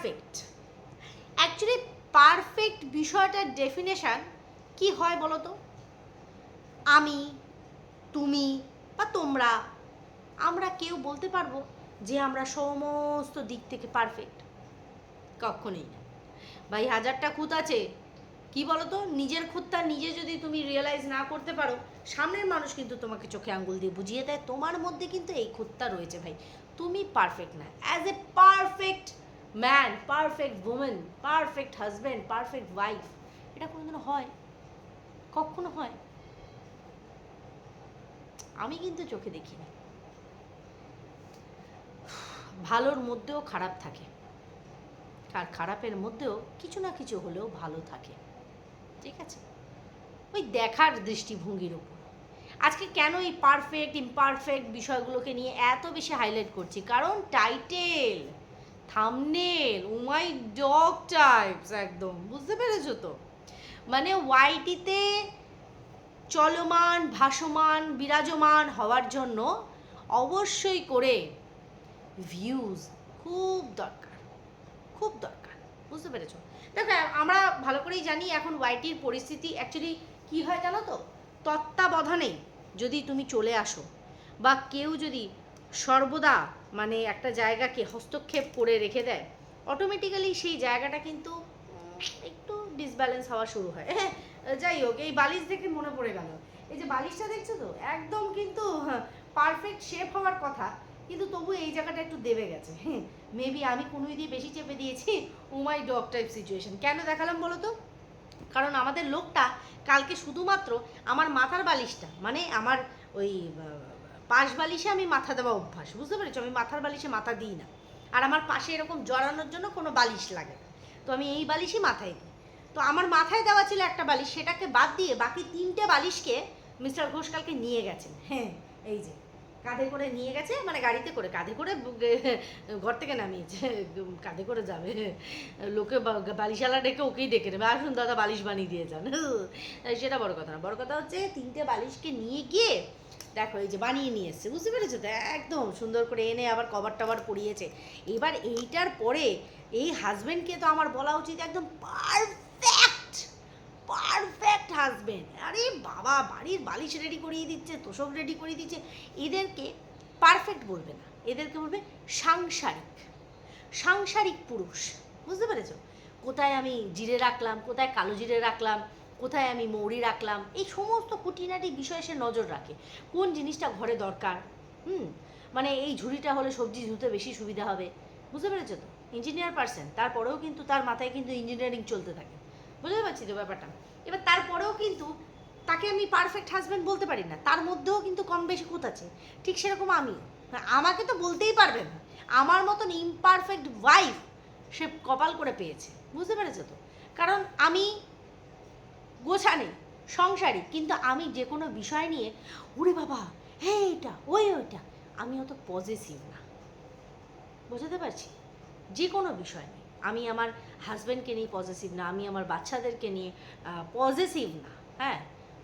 Perfect actually perfect বিষয়টার definition কি হয় বলো তো আমি, তুমি বা তোমরা। আমরা কেউ বলতে পারব যে আমরা সমস্ত দিক থেকে পারফেক্ট কখনোই না। ভাই, হাজারটা খুঁত আছে। কি বলো তো নিজের খুঁতটা নিজে যদি তুমি রিয়েলাইজ না করতে পারো, সামনের মানুষ কিন্তু তোমাকে চোখে আঙ্গুল দিয়ে বুঝিয়ে দেয়। তোমার মধ্যে কিন্তু এই খুঁতটা রয়েছে ভাই। তুমি পারফেক্ট না। As a perfect man perfect women perfect husband perfect wife এটা কোনোদিনও হয়? কখনো হয়? আমি কিন্তু চোখে দেখি না ভালোর মধ্যেও খারাপ থাকে। আর খারাপের মধ্যেও কিছু না কিছু হলেও ভালো থাকে। ঠিক আছে? ওই দেখার দৃষ্টিভঙ্গির উপর। আজকে কেন এই পারফেক্ট ইমপারফেক্ট বিষয়গুলোকে নিয়ে এত বেশি হাইলাইট করছি? কারণ title thumbnail oh my dog types একদম, বুঝতে পেরেছ তো? মানে ওয়াইটিতে চলমান, ভাসমান, বিরাজমান হওয়ার জন্য অবশ্যই করে ভিউজ খুব দরকার খুব দরকার, বুঝতে পেরেছ? দেখো, আমরা ভালো করেই জানি এখন ওয়াইটির পরিস্থিতি অ্যাকচুয়ালি কি হয় জানো তো? তত্ত্বাবধানে যদি তুমি চলে আসো বা কেউ যদি সর্বদা মানে একটা জায়গাকে হস্তক্ষেপ করে রেখে দেয় অটোমেটিক্যালি সেই জায়গাটা কিন্তু একটু ডিসব্যালেন্স হওয়া শুরু হয়। যাই হোক, এই বালিশ দেখে মনে পড়ে গেল। এই যে বালিশটা দেখছ তো, একদম কিন্তু পারফেক্ট শেপ হওয়ার কথা, কিন্তু তবু এই জায়গাটা একটু দেবে গেছে। হ্যাঁ মেবি আমি কোনোই দিয়ে বেশি চেপে দিয়েছি, oh my dog type situation কেন দেখালাম বলো তো? কারণ আমাদের লোকটা কালকে শুধুমাত্র আমার মাথার বালিশটা মানে আমার ওই পাশ বালিশে আমি মাথা দেওয়া অভ্যাস, বুঝতে পেরেছ? আমি মাথার বালিশে মাথা দিই না। আর আমার পাশে এরকম জড়ানোর জন্য কোনো বালিশ লাগে তো আমি এই বালিশই মাথায় দিই। তো আমার মাথায় দেওয়া ছিল একটা বালিশ, সেটাকে বাদ দিয়ে বাকি তিনটে বালিশকে মিস্টার ঘোষকালকে নিয়ে গেছেন। হ্যাঁ এই যে। কাঁধে করে নিয়ে গেছে মানে গাড়িতে করে, কাঁধে করে ঘর থেকে নামিয়েছে কাঁধে করে যাবে। লোকে বালিশালা ডেকে ওকেই ডেকে নেবে। আসুন দাদা, বালিশ বানিয়ে দিয়ে যান। সেটা বড় কথা না। বড় কথা হচ্ছে, তিনটে বালিশকে নিয়ে গিয়ে দেখো, এই যে বানিয়ে নিয়ে এসছে, বুঝতে পেরেছ তো? একদম সুন্দর করে এনে আবার কভার টভার পরিয়েছে এবার এইটার পরে এই হাজব্যান্ডকে তো আমার বলা উচিত, একদম পারফেক্ট হাজবেন্ড আরে বাবা, বাড়ির বালিশ রেডি করিয়ে দিচ্ছে, তোষক রেডি করিয়ে দিচ্ছে। এদেরকে পারফেক্ট বলবে না। এদেরকে বলবে সাংসারিক। সাংসারিক পুরুষ। বুঝতে পেরেছ? কোথায় আমি জিরে রাখলাম, কোথায় কালো জিরে রাখলাম, কোথায় আমি মৌরি রাখলাম, এই সমস্ত খুঁটিনাটি বিষয়ে সে নজর রাখে। কোন জিনিসটা ঘরে দরকার? হুম? মানে এই ঝুড়িটা হলে সবজি ধুতে বেশি সুবিধা হবে। বুঝতে পেরেছ তো? ইঞ্জিনিয়ার পার্সন তারপরেও কিন্তু, তার মাথায় কিন্তু ইঞ্জিনিয়ারিং চলতে থাকে। বুঝতে পারছি তো ব্যাপারটা? এবার তারপরেও কিন্তু তাকে আমি পারফেক্ট হাজব্যান্ড বলতে পারি না। তার মধ্যেও কিন্তু কম বেশি খুঁত আছে। ঠিক সেরকম আমি। আমাকে তো বলতেই পারবে না। আমার মতন ইমপারফেক্ট ওয়াইফ সে কপাল করে পেয়েছে। বুঝতে পেরেছ তো? কারণ আমি গোছানে, সংসারী, কিন্তু আমি যে কোনো বিষয় নিয়ে, ওরে বাবা হ্যাঁ এটা, ওই, ওইটা। আমি অত পজিটিভ না। বোঝাতে পারছি? যে কোনো বিষয় নিয়ে। আমি আমার হাজব্যান্ডকে নিয়ে পজিটিভ না, আমি আমার বাচ্চাদেরকে নিয়ে পজিটিভ না হ্যাঁ?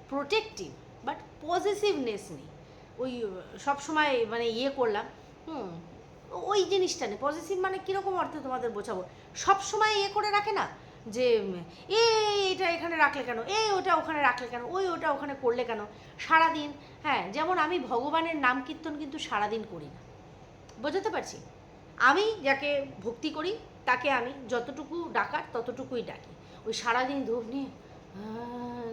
প্রোটেক্টিভ বাট পজিটিভনেস নেই। ওই সব সময় মানে ইয়ে করলাম, হুম, ওই জিনিসটা নেই। পজিটিভ মানে কীরকম অর্থে তোমাদের বোঝাবো? সবসময় ইয়ে করে রাখে না? যে, এ, এটা এখানে রাখলে কেন? এ, ওটা ওখানে রাখলে কেন? ওই, ওটা ওখানে করলে কেন? সারাদিন হ্যাঁ যেমন আমি ভগবানের নাম কীর্তন কিন্তু সারাদিন করি না। বোঝাতে পারছি? আমি যাকে ভক্তি করি তাকে আমি যতটুকু ডাকার ততটুকুই ডাকি। ওই সারাদিন ধূপ নিয়ে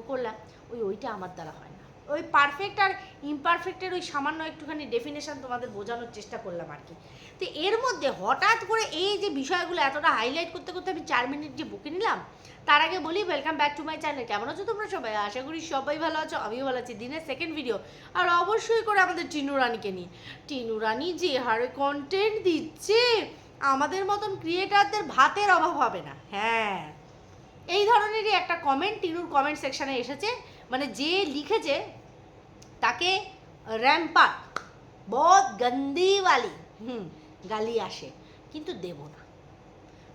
করলাম। ওই ওইটা আমার দ্বারা হয় না। ওই পারফেক্ট আর ইমপারফেক্টের ওই সামান্য একটুখানি ডেফিনেশন তোমাদের বোঝানোর চেষ্টা করলাম আর কি। তো এর মধ্যে হঠাৎ করে এই যে বিষয়গুলো এতটা হাইলাইট করতে করতে আমি চার মিনিট যে বুকে নিলাম, তার আগে বলি welcome back to my channel কেমন আছো তোমরা সবাই? আশা করি সবাই ভালো আছো, আমিও ভালো আছি। দিনের সেকেন্ড ভিডিও আর অবশ্যই করে আমাদের টিনু রানীকে নিয়ে। টিনু রানী যে হারে কন্টেন্ট দিচ্ছে আমাদের মতন ক্রিয়েটারদের ভাতের অভাব হবে না। হ্যাঁ। এই ধরনেরই একটা কমেন্ট টিনুর কমেন্ট সেকশানে এসেছে। মানে যে লিখেছে, তাকে র্যাম্পা বহুত গন্দিওয়ালি হুম, গালি আসে। কিন্তু দেব না।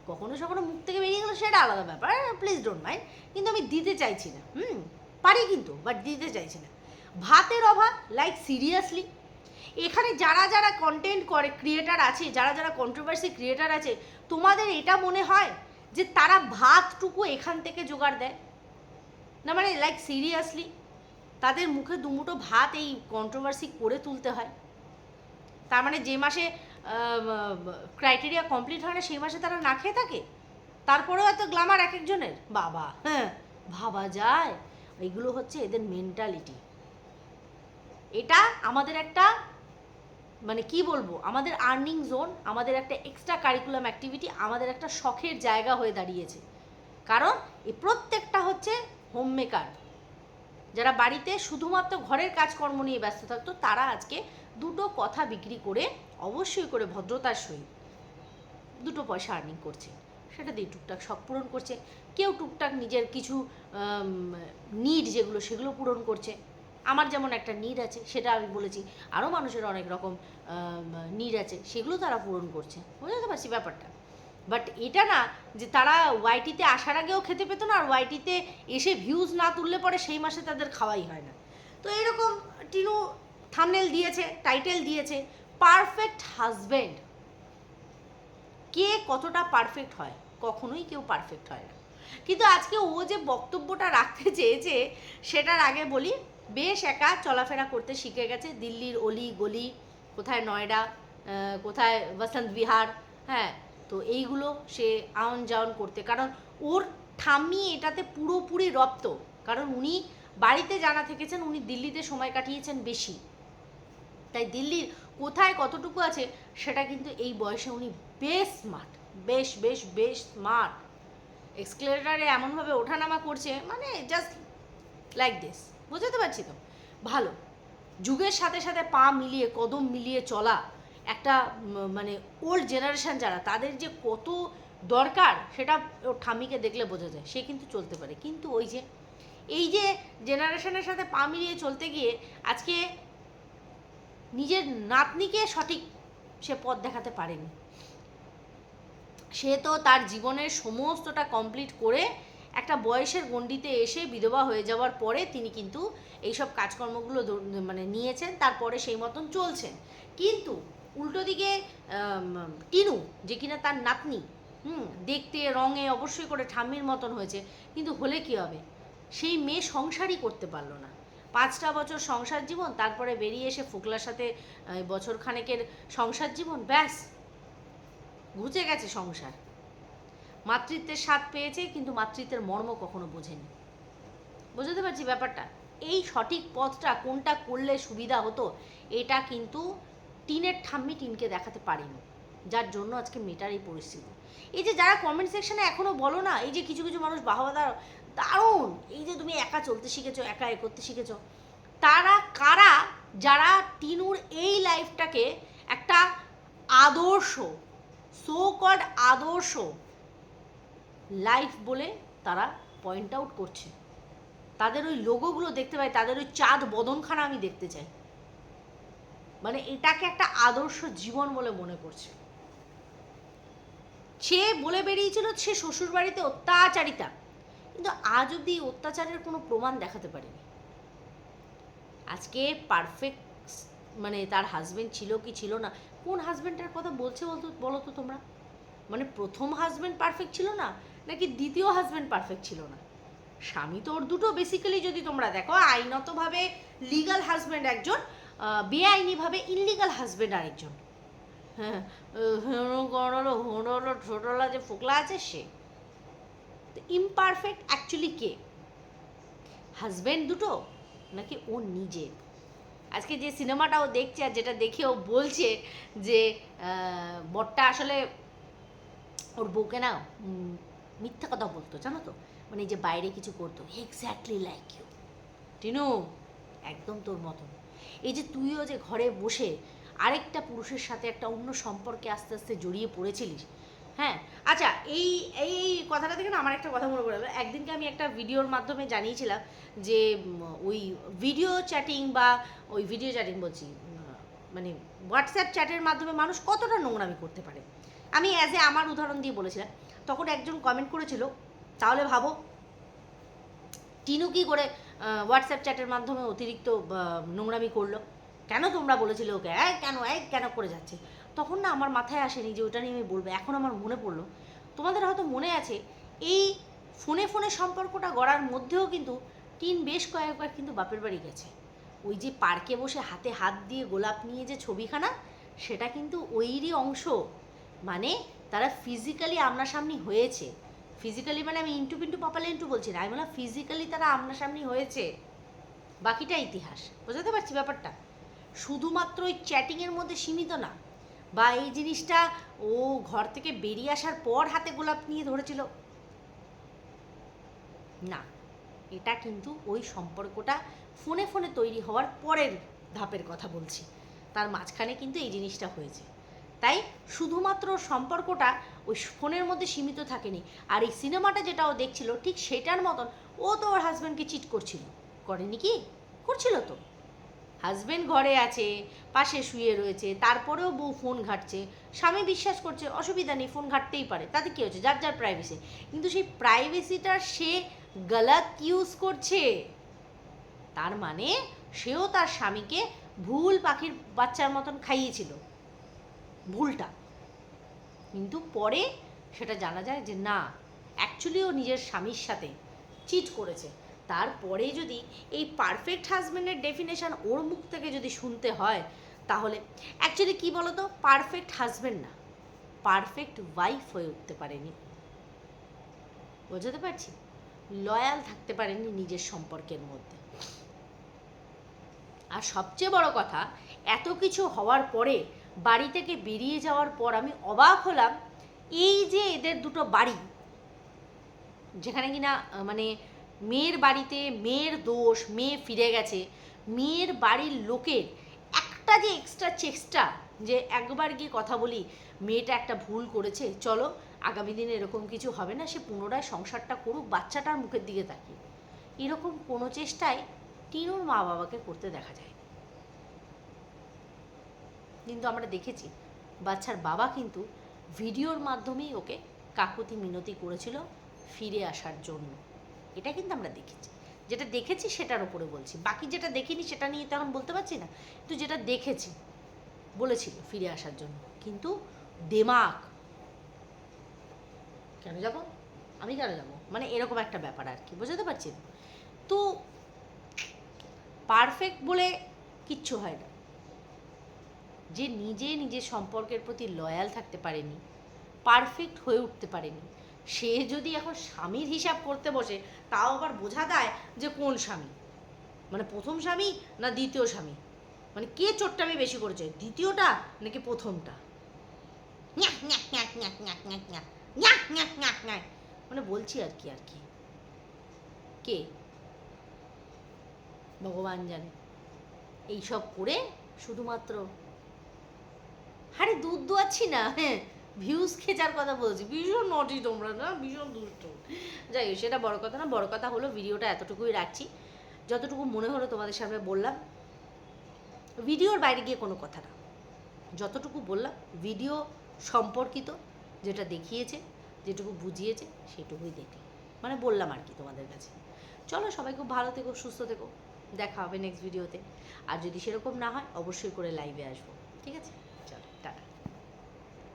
কখনো সখনো মুখ থেকে বেরিয়ে গেলো সেটা আলাদা ব্যাপার। প্লিজ ডোন্ট মাইন্ড কিন্তু আমি দিতে চাইছি না। হুম, পারি কিন্তু বাট দিতে চাইছি না। ভাতের অভাব লাইক সিরিয়াসলি এখানে যারা যারা কন্টেন্ট করে ক্রিয়েটার আছে, যারা যারা কন্ট্রোভার্সি ক্রিয়েটার আছে, তোমাদের এটা মনে হয় যে তারা ভাতটুকু এখান থেকে জোগাড় দেয়? না মানে লাইক সিরিয়াসলি তাদের মুখে দুমুটো ভাত এই কন্ট্রোভার্সি করে তুলতে হয়। তার মানে যে মাসে ক্রাইটেরিয়া কমপ্লিট হয় না, সেই মাসে তারা না খেয়ে থাকে? তারপরেও এত গ্লামার এক একজনের? বাবা হ্যাঁ ভাবা যায়। এগুলো হচ্ছে এদের মেন্টালিটি এটা আমাদের একটা মানে কি বলব, আমাদের আর্নিং জোন আমাদের একটা এক্সট্রা কারিকুলাম অ্যাক্টিভিটি আমাদের একটা শখের জায়গা হয়ে দাঁড়িয়েছে। কারণ এই প্রত্যেকটা হচ্ছে হোম মেকার যারা বাড়িতে শুধুমাত্র ঘরের কাজকর্ম নিয়ে ব্যস্ত থাকতো, তারা আজকে দুটো কথা বিক্রি করে অবশ্যই করে ভদ্রতার সহিত দুটো পয়সা আর্নিং করছে। সেটা দিয়ে টুকটাক শখ পূরণ করছে। কেউ টুকটাক নিজের কিছু নিড যেগুলো, সেগুলো পূরণ করছে। আমার যেমন একটা নিড আছে, সেটা আমি বলেছি। আরও মানুষের অনেক রকম নিড আছে, সেগুলো তারা পূরণ করছে। বুঝতে পারছি ব্যাপারটা। বাট এটা না যে তারা ওয়াইটিতে আসার আগেও খেতে পেতো না, আর ওয়াইটিতে এসে ভিউজ না তুললে পরে সেই মাসে তাদের খাওয়াই হয় না। তো এরকম টিনু থামনেল দিয়েছে টাইটেল দিয়েছে পারফেক্ট হাজব্যান্ড কে কতটা পারফেক্ট হয়? কখনোই কেউ পারফেক্ট হয় না। কিন্তু আজকে ও যে বক্তব্যটা রাখতে চেয়েছে, সেটার আগে বলি বেশ একা চলাফেরা করতে শিখে গেছে। দিল্লির অলি গলি, কোথায় নয়ডা কোথায় বসন্ত বিহার হ্যাঁ তো এইগুলো সে আউন যাওন করতে। কারণ ওর ঠাম্মি এটাতে পুরোপুরি রপ্ত। কারণ উনি বাড়িতে জানা থেকেছেন, উনি দিল্লিতে সময় কাটিয়েছেন বেশি। তাই দিল্লির কোথায় কতটুকু আছে, সেটা কিন্তু এই বয়সে উনি বেশ স্মার্ট বেশ বেশ বেশ স্মার্ট এক্সক্লেটারে এমনভাবে ওঠানামা করছে মানে জাস্ট লাইক দিস বুঝতে পারছি তো? ভালো। যুগের সাথে সাথে পা মিলিয়ে, কদম মিলিয়ে চলা একটা মানে ওল্ড জেনারেশন যারা, তাদের যে কত দরকার, সেটা ওর ঠাম্মিকে দেখলে বোঝা যায়। সে কিন্তু চলতে পারে। কিন্তু ওই যে, এই যে জেনারেশনের সাথে পা মিলিয়ে চলতে গিয়ে, আজকে নিজের নাতনিকে সঠিক সে পথ দেখাতে পারেনি। সে তো তার জীবনের সমস্তটা কমপ্লিট করে একটা বয়সের গণ্ডিতে এসে বিধবা হয়ে যাওয়ার পরে তিনি কিন্তু এইসব কাজকর্মগুলো মানে নিয়েছেন, তারপরে সেই মতন চলছেন। কিন্তু উল্টো দিকে টিনু, যে কিনা তার নাতনি, হুম, দেখতে, রঙে অবশ্যই করে ঠাম্মির মতন হয়েছে, কিন্তু হলে কি হবে? সেই মেয়ে সংসারই করতে পারল না। পাঁচটা বছর সংসার জীবন, তারপরে বেরিয়ে এসে ফুকলার সাথে বছর খানেকের সংসার জীবন, ব্যাস, ঘুচে গেছে সংসার। মাতৃত্বের স্বাদ পেয়েছে, কিন্তু মাতৃত্বের মর্ম কখনো বোঝেনি। বুঝতে পারছি ব্যাপারটা? এই সঠিক পথটা কোনটা করলে সুবিধা হতো, এটা কিন্তু টিনের ঠাম্মি টিনকে দেখাতে পারিনি, যার জন্য আজকে মেটার এই পরিস্থিতি। এই যে যারা কমেন্ট সেকশনে এখনও বলো না, এই যে কিছু কিছু মানুষ বাহবা দারুণ! এই যে তুমি একা চলতে শিখেছো, একা এ করতে শিখেছো, তারা কারা? যারা টিনুর এই লাইফটাকে একটা আদর্শ সো কল্ড আদর্শ লাইফ বলে তারা পয়েন্ট আউট করছে। তাদের ওই লোগোগুলো দেখতে পাই, তাদের ওই চাঁদ বদনখানা আমি দেখতে চাই। মানে এটাকে একটা আদর্শ জীবন বলে মনে করছে। সে বলে বেরিয়েছিল সে শ্বশুর বাড়িতে অত্যাচারিতা। কিন্তু আজ অব্দি অত্যাচারের কোনো প্রমাণ দেখাতে পারেনি। আজকে পারফেক্ট মানে তার হাজবেন্ড ছিল কি ছিল না, কোন হাজবেন্ডের কথা বলছে বলতো, বলো তো তোমরা? মানে প্রথম হাজবেন্ড পারফেক্ট ছিল না নাকি দ্বিতীয় হাজব্যান্ড পারফেক্ট ছিল না? স্বামী তো ওর দুটো বেসিক্যালি যদি তোমরা দেখো, আইনতভাবে লিগাল হাজব্যান্ড একজন বেআইনিভাবে ইনলিগাল হাজবেন্ড আরেকজন। হ্যাঁ গড়লো হোঁড়লো যে ফোকলা আছে সে। তো ইমপারফেক্ট অ্যাকচুয়ালি কে? হাজবেন্ড দুটো, নাকি ও নিজে? আজকে যে সিনেমাটা ও দেখছে আর যেটা দেখে ও বলছে যে বরটা আসলে ওর বউকে না মিথ্যা কথা বলতো, জানো তো? মানে যে বাইরে কিছু করতো এক্স্যাক্টলি লাইক ইউ টিনু, একদম তোর মতন। এই যে তুইও যে ঘরে বসে আরেকটা পুরুষের সাথে একটা অন্য সম্পর্কে আস্তে আস্তে জড়িয়ে পড়েছিলিস হ্যাঁ? আচ্ছা এই এই কথাটা থেকে না আমার একটা কথা মনে পড়ে একদিনকে আমি একটা ভিডিওর মাধ্যমে জানিয়েছিলাম যে ওই ভিডিও চ্যাটিং বা ওই ভিডিও চ্যাটিং বলছি মানে হোয়াটসঅ্যাপ চ্যাটের মাধ্যমে মানুষ কতটা নোংরামি করতে পারে? আমি অ্যাজ এ আমার উদাহরণ দিয়ে বলেছিলাম। তখন একজন কমেন্ট করেছিল, তাহলে ভাবো। টিনু কি করে হোয়াটসঅ্যাপ চ্যাটের মাধ্যমে অতিরিক্ত নোংরামি করল? কেন তোমরা বলেছিলে ওকে? এই কেন এই কেন করে যাচ্ছে? তখন না আমার মাথায় আসেনি যে ওটা নিয়ে আমি বলব, এখন আমার মনে পড়ল। তোমাদের হয়তো মনে আছে, এই ফোনে ফোনে সম্পর্কটা গড়ার মধ্যেও কিন্তু টিন বেশ কয়েকবার কিন্তু বাপের বাড়ি গেছে। ওই যে পার্কে বসে হাতে হাত দিয়ে গোলাপ নিয়ে যে ছবিখানা, সেটা কিন্তু ওইরই অংশ। মানে তারা ফিজিক্যালি আমনাসামনি হয়েছে। ফিজিক্যালি মানে আমি ইন্টু পিন্টু পাপালে ইন্টু বলছি না, আমি বললাম ফিজিক্যালি তারা আমনাসামনি হয়েছে। বাকিটা ইতিহাস, বোঝাতে পারছি ব্যাপারটা? শুধুমাত্র ওই চ্যাটিংয়ের মধ্যে সীমিত না, বা এই জিনিসটা ও ঘর থেকে বেরিয়ে আসার পর হাতে গোলাপ নিয়ে ধরেছিল। না, এটা কিন্তু ওই সম্পর্কটা ফোনে ফোনে তৈরি হওয়ার পরের ধাপের কথা বলছি। তার মাঝখানে কিন্তু এই জিনিসটা হয়েছে। তাই শুধুমাত্র সম্পর্কটা ওই ফোনের মধ্যে সীমিত থাকেনি। আর এই সিনেমাটা যেটা ও দেখছিল, ঠিক সেটার মতন ও তো ওর হাজব্যান্ডকে চিট করছিল। করেনি কি? করছিল তো। হাজবেন্ড ঘরে আছে, পাশে শুয়ে রয়েছে, তারপরেও বউ ফোন ঘাটছে। স্বামী বিশ্বাস করছে, অসুবিধা নেই, ফোন ঘাটতেই পারে। তাতে কী হচ্ছে যার যার প্রাইভেসি কিন্তু সেই প্রাইভেসিটা সে গলত ইউজ করছে। তার মানে সেও তার স্বামীকে ভুল পাখির বাচ্চার মতন খাইয়েছিল। ভুলটা। কিন্তু পরে সেটা জানা যায় যে না অ্যাকচুয়ালি ও নিজের স্বামীর সাথে চিট করেছে। তারপরে যদি এই পারফেক্ট হাজব্যান্ডের ডেফিনেশন ওর মুখ থেকে যদি শুনতে হয়, তাহলে অ্যাকচুয়ালি কী বলতো? পারফেক্ট হাজব্যান্ড না পারফেক্ট ওয়াইফ হয়ে উঠতে পারেনি। বোঝাতে পারছি? লয়াল থাকতে পারেনি নিজের সম্পর্কের মধ্যে। আর সবচেয়ে বড় কথা, এত কিছু হওয়ার পরে বাড়ি থেকে বেরিয়ে যাওয়ার পর আমি অবাক হলাম, এই যে এদের দুটো বাড়ি, যেখানে কিনা মানে মেয়ের বাড়িতে মেয়ের দোষ, মেয়ে ফিরে গেছে, মেয়ের বাড়ির লোকের একটা যে এক্সট্রা চেষ্টা যে একবার গিয়ে কথা বলি, মেয়েটা একটা ভুল করেছে, চলো আগামী দিনে এরকম কিছু হবে না, সে পুনরায় সংসারটা করুক, বাচ্চাটার মুখের দিকে তাকিয়ে। এরকম কোনো চেষ্টায় টিনুর মা বাবাকে করতে দেখা যায় কিন্তু আমরা দেখেছি বাচ্চার বাবা কিন্তু ভিডিওর মাধ্যমেই ওকে কাকুতি মিনতি করেছিল ফিরে আসার জন্য। এটা কিন্তু আমরা দেখেছি। যেটা দেখেছি সেটার উপরে বলছি। বাকি যেটা দেখিনি সেটা নিয়ে তো এখন বলতে পারছি না। কিন্তু যেটা দেখেছি, বলেছিল ফিরে আসার জন্য। কিন্তু দেমাক, কেন যাব? আমি কেন যাব? মানে এরকম একটা ব্যাপার আর কি, বোঝাতে পারছি? তো পারফেক্ট বলে কিচ্ছু হয় না। যে নিজে নিজের সম্পর্কের প্রতি লয়াল থাকতে পারেনি পারফেক্ট হয়ে উঠতে পারেনি সে যদি এখন স্বামীর হিসাব করতে বসে তাও আবার বোঝা দেয় যে কোন স্বামী মানে প্রথম স্বামী না দ্বিতীয় স্বামী মানে কে চোরটামি বেশি করেছে দ্বিতীয়টা নাকি প্রথমটা মানে বলছি আর কি আর কি কে ভগবান জানে এইসব করে শুধুমাত্র আরে দুধ দোয়াচ্ছি না হ্যাঁ ভিউজ খেচার কথা বলছি, ভীষণ নটি তোমরা না, ভীষণ দুষ্ট। যাই হোক, সেটা বড় কথা না, বড় কথা হলো ভিডিওটা এতটুকুই রাখছি। যতটুকু মনে হলো তোমাদের সামনে বললাম, ভিডিওর বাইরে গিয়ে কোনো কথা না। যতটুকু বললাম, ভিডিও সম্পর্কিত যেটা দেখিয়েছে, যেটুকু বুঝিয়েছে, সেটুকুই দেখলাম। মানে বললাম আর কি তোমাদের কাছে। চলো সবাই খুব ভালো থেকো, সুস্থ থেকো। দেখা হবে নেক্সট ভিডিওতে আর যদি সেরকম না হয়, অবশ্যই করে লাইভে আসব। ঠিক আছে?